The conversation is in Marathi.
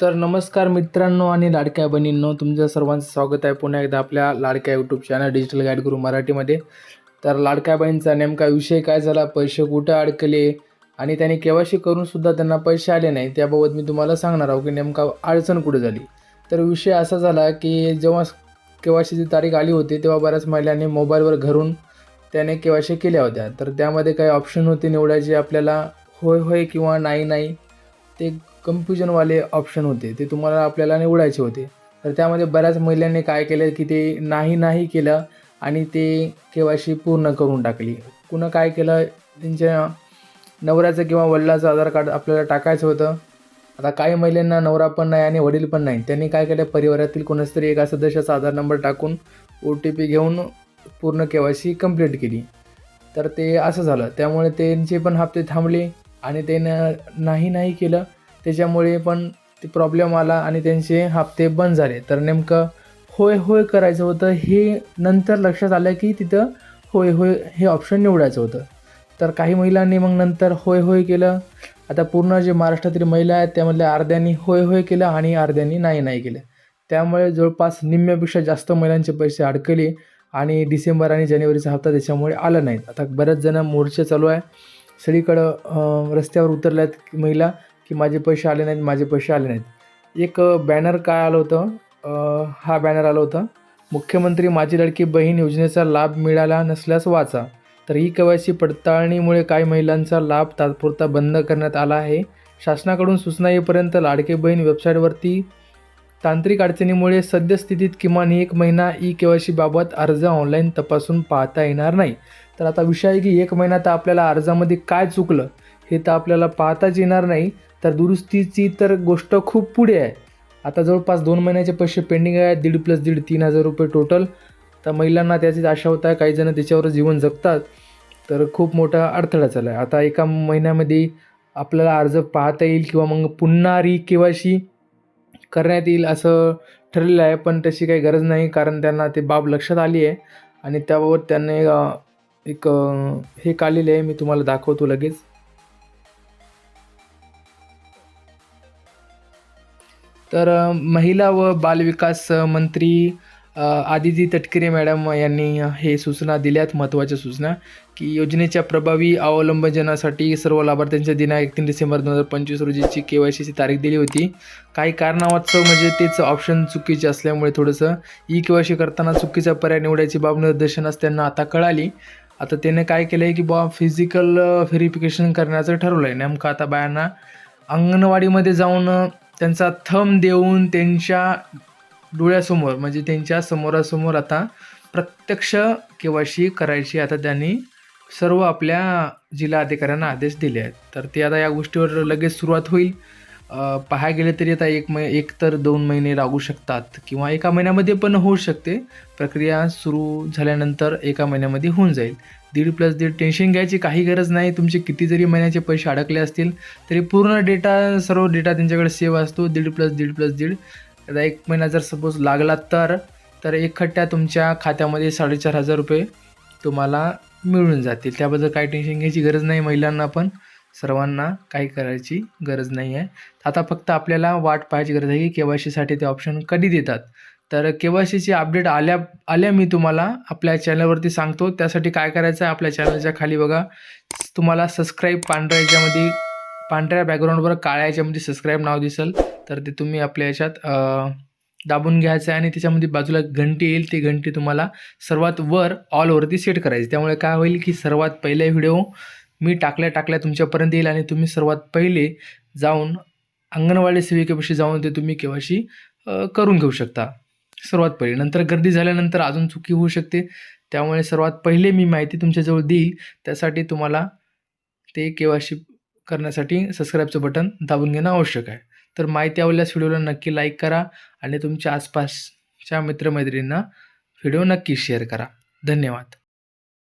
तर नमस्कार मित्रांनो आणि लाडक्या बहिणींनो तुमचं सर्वांचं स्वागत आहे पुन्हा एकदा आपल्या लाडक्या यूट्यूब चॅनल डिजिटल गाईड गुरु मराठीमध्ये. तर लाडक्या बहिणीचा नेमका विषय काय झाला पैसे कुठं अडकले आणि त्यांनी केव्हाशी करूनसुद्धा त्यांना पैसे आले नाही त्याबाबत मी तुम्हाला सांगणार आहोत की नेमका अडचण कुठे झाली. तर विषय असा झाला की जेव्हा केव्हाशीची तारीख आली होती तेव्हा बऱ्याच महिलांनी मोबाईलवर घरून त्याने केव्हाशी केल्या होत्या. तर त्यामध्ये काही ऑप्शन होते निवडायचे आपल्याला होय होय किंवा नाही नाही ते कन्फ्युजनवाले ऑप्शन होते. ते तुम्हाला आपल्याला निवडायचे होते. तर त्यामध्ये बऱ्याच महिलांनी काय केलं की ते नाही नाही केलं आणि ते केवायसी पूर्ण करून टाकली. कुणं काय केलं? त्यांच्या नवऱ्याचं किंवा वडिलाचं आधार कार्ड आपल्याला टाकायचं होतं. आता काही महिलांना नवरा पण नाही आणि वडील पण नाही. त्यांनी काय केलं? परिवारातील कोणाच तरी एका सदस्याचा आधार नंबर टाकून ओ टी पी घेऊन पूर्ण के वाय सी कंप्लीट केली. तर ते असं झालं. त्यामुळे त्यांचे पण हप्ते थांबले आणि ते नाही नाही केलं. त्याच्यामुळे पण ते प्रॉब्लेम आला आणि त्यांचे हप्ते बंद झाले. तर नेमकं होय होय करायचं होतं हे नंतर लक्षात आलं की तिथं होय होय हे ऑप्शन निवडायचं होतं. तर काही महिलांनी मग नंतर होय होय केलं. आता पूर्ण जे महाराष्ट्रातील महिला आहेत त्यामधल्या अर्ध्यांनी होय होय केलं आणि अर्ध्यांनी नाही नाही केलं. त्यामुळे जवळपास निम्म्यापेक्षा जास्त महिलांचे पैसे अडकले आणि डिसेंबर आणि जानेवारीचा हप्ता त्याच्यामुळे आला नाहीत. आता बऱ्याच जण मोर्चे चालू आहे. सगळीकडं रस्त्यावर उतरल्या आहेत महिला. की माझे पैसे आले नाहीत माझे पैसे आले नाहीत. एक बॅनर काय आलं होतं? हा बॅनर आलं होतं. मुख्यमंत्री माझी लडकी बहीण योजनेचा लाभ मिळाला नसल्यास वाचा. तर ही केवायसी पडताळणीमुळे काही महिलांचा लाभ तात्पुरता बंद करण्यात आला आहे. शासनाकडून सूचना येईपर्यंत लाडके बहीण वेबसाईटवरती तांत्रिक अडचणीमुळे सद्यस्थितीत किमान एक महिना ई के वाय अर्ज ऑनलाईन तपासून पाहता येणार नाही. तर आता विषय आहे की एक महिना तर आपल्याला अर्जामध्ये काय चुकलं हे तर आपल्याला पाहताच येणार नाही. तर दुरुस्तीची तर गोष्ट खूप पुढे आहे. आता जवळपास दोन महिन्याचे पैसे पेंडिंग आहे दीड प्लस दीड तीन हजार रुपये टोटल तर महिलांना त्याचीच आशा होत आहे काही जण त्याच्यावर जीवन जगतात. तर खूप मोठा अडथळा चालला आहे आता एका महिन्यामध्ये आपल्याला अर्ज पाहता येईल किंवा मग पुन्हा री के वाय सी करण्यात येईल असं ठरलेलं आहे पण तशी काही गरज नाही कारण त्यांना ते बाब लक्षात आली आहे. आणि त्याबाबत त्यांनी एक हे काढलेले आहे मी तुम्हाला दाखवतो लगेच. तर महिला व बालविकास मंत्री आदिती तटकरे मॅडम यांनी हे सूचना दिल्यात महत्त्वाच्या सूचना की योजनेच्या प्रभावी अवलंबजनासाठी सर्व लाभार्थ्यांच्या दिनांक एकतीस डिसेंबर दोन हजार पंचवीस रोजीची के वाय सीची तारीख दिली होती. काही कारणावास्तव म्हणजे तेच ऑप्शन चुकीचे असल्यामुळे थोडंसं ई के वाय सी करताना चुकीचा पर्याय निवडायची बाब निर्देशनास त्यांना आता कळाली. आता त्याने काय केलं आहे की बा फिजिकल व्हेरिफिकेशन करण्याचं ठरवलं आहे नेमकं आता बायांना अंगणवाडीमध्ये जाऊन त्यांचा थंब देऊन त्यांच्या डोळ्यासमोर म्हणजे त्यांच्या समोरासमोर आता प्रत्यक्ष केवायसी करायची आता त्यांनी सर्व आपल्या जिल्हा अधिकाऱ्यांना आदेश दिले आहेत. तर ते आता या गोष्टीवर लगेच सुरुवात होईल. पाहायला गेले तरी आता एक मै एक तर दोन महिने लागू शकतात किंवा एका महिन्यामध्ये पण होऊ शकते. प्रक्रिया सुरू झाल्यानंतर एका महिन्यामध्ये होऊन जाईल. दीड प्लस दीड टेन्शन घ्यायची काही गरज नाही. तुमचे किती जरी महिन्याचे पैसे अडकले असतील तरी पूर्ण डेटा सर्व डेटा त्यांच्याकडे सेव्ह असतो. दीड प्लस दीड प्लस दीड. आता एक महिना जर सपोज लागला तर तर एकखट्ट्या तुमच्या खात्यामध्ये साडेचार हजार रुपये तुम्हाला मिळून जातील. त्याबद्दल काही टेन्शन घ्यायची गरज नाही महिलांना पण. सर्वांना काही करायची गरज नाही आहे. आता फक्त आपल्याला वाट पाहायची गरज आहे की के वाय सीसाठी ते ऑप्शन कधी देतात. तर के वाय सीची अपडेट आल्या आल्या मी तुम्हाला आपल्या चॅनलवरती सांगतो. त्यासाठी काय करायचं आहे आपल्या चॅनलच्या खाली बघा. तुम्हाला सबस्क्राईब पांढऱ्या याच्यामध्ये पांढऱ्या बॅकग्राऊंडवर काळ्या याच्यामध्ये सबस्क्राईब नाव दिसेल. तर ते तुम्ही आपल्या याच्यात दाबून घ्यायचं आहे आणि त्याच्यामध्ये बाजूला घंटी येईल. ती घंटी तुम्हाला सर्वात वर ऑलवरती सेट करायची. त्यामुळे काय होईल की सर्वात पहिले व्हिडिओ मी टाकल्या टाकल्या तुमच्यापर्यंत येईल आणि तुम्ही सर्वात पहिले जाऊन अंगणवाडी सेविकेपाशी जाऊन ते तुम्ही केव्हाशी करून घेऊ शकता. सर्वात पहिले. नंतर गर्दी झाल्यानंतर अजून चुकी होऊ शकते. त्यामुळे सर्वात पहिले मी माहिती तुमच्याजवळ देईल. त्यासाठी तुम्हाला ते केवायसी करण्यासाठी सबस्क्राईबचं बटन दाबून घेणं आवश्यक आहे. तर माहिती आवडल्यास व्हिडिओला नक्की लाईक करा आणि तुमच्या आसपासच्या मित्रमैत्रिणींना व्हिडिओ नक्की शेअर करा. धन्यवाद.